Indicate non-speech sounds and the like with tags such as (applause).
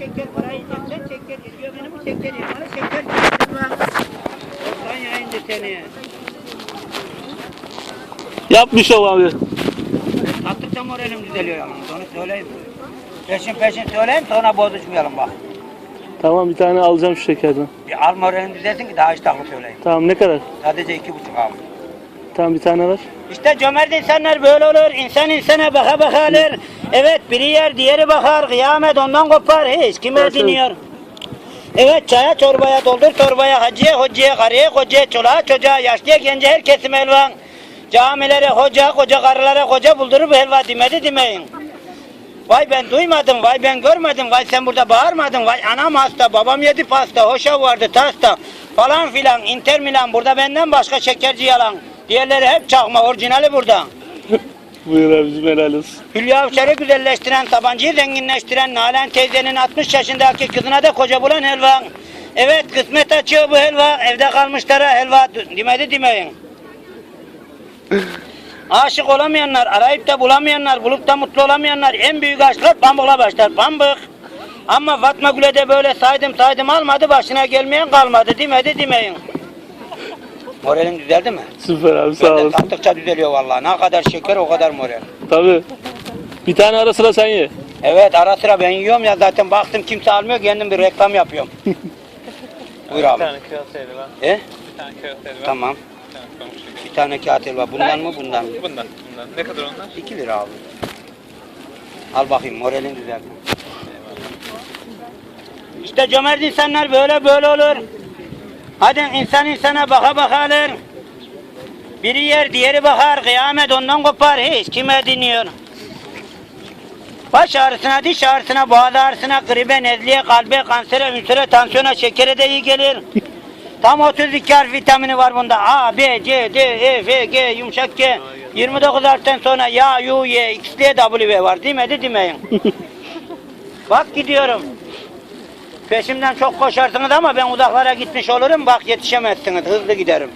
şeker parayı yiyeceksen şeker geliyor benim şeker yiyor. Şeker. Oradan yayındı seni. Yapmış o abi. Tattıkça moralim düzeliyor yalnız onu söyleyeyim. Peşin peşin söyleyeyim sonra bozuşmayalım bak. Tamam bir tane alacağım şu şekerden. Bir al moralim düzelsin ki daha iştahlı söyleyeyim. Tamam ne kadar? Sadece iki buçuk al. Tamam bir tane ver. İşte cömert insanlar böyle olur. İnsan insana baka baka alır. Evet biri yer diğeri bakar. Kıyamet ondan kopar. Hiç kime evet. dinliyor? Evet çaya çorbaya doldur torbaya hacıya hocaya karıya kocaya çoluğa çocuğa yaşlıya gence her kesim elvan. Camilere hoca koca karılara koca buldurup helva demedi demeyin. Vay ben duymadım, vay ben görmedim, vay sen burada bağırmadın, vay anam hasta, babam yedi pasta, hoşa vardı tasta falan filan, Inter Milan burada benden başka şekerci yalan. Diğerleri hep çakma, orijinali burada. (laughs) Buyur abicim helal olsun. Hülya Avşar'ı güzelleştiren, tabancayı zenginleştiren, Nalan teyzenin 60 yaşındaki kızına da koca bulan helva. Evet kısmet açıyor bu helva, evde kalmışlara helva demedi demeyin. (laughs) Aşık olamayanlar, arayıp da bulamayanlar, bulup da mutlu olamayanlar en büyük aşklar pamukla başlar. Pambık. Ama Fatma Gül'e de böyle saydım saydım almadı başına gelmeyen kalmadı demedi demeyin. Moralin düzeldi mi? Süper abi sağ olasın. tattıkça düzeliyor vallahi. Ne kadar şeker o kadar moral. Tabii. Bir tane ara sıra sen ye. Evet ara sıra ben yiyorum ya zaten baktım kimse almıyor kendim bir reklam yapıyorum. (laughs) Buyur Bir abi. tane kağıt helva. E? Bir tane kağıt helva. Tamam. Bir. Bir tane kağıt helva. Bundan mı bundan mı? Bundan. Bundan. Ne kadar onlar? 2 lira abi. Al bakayım moralin düzeldi. İşte cömert insanlar böyle böyle olur. Hadi insan insana baka baka alır. Biri yer diğeri bakar. Kıyamet ondan kopar. Hiç kime dinliyor? Baş ağrısına, diş ağrısına, boğaz ağrısına, gribe, nezliye, kalbe, kansere, ünsüre, tansiyona, şekere de iyi gelir. Tam 32 harf vitamini var bunda. A, B, C, D, E, F, G, yumuşak G. 29 harften sonra ya, yu, y, x, d, w var. Değil mi? De, demeyin. Bak gidiyorum. Peşimden çok koşarsınız ama ben uzaklara gitmiş olurum. Bak yetişemezsiniz. Hızlı giderim.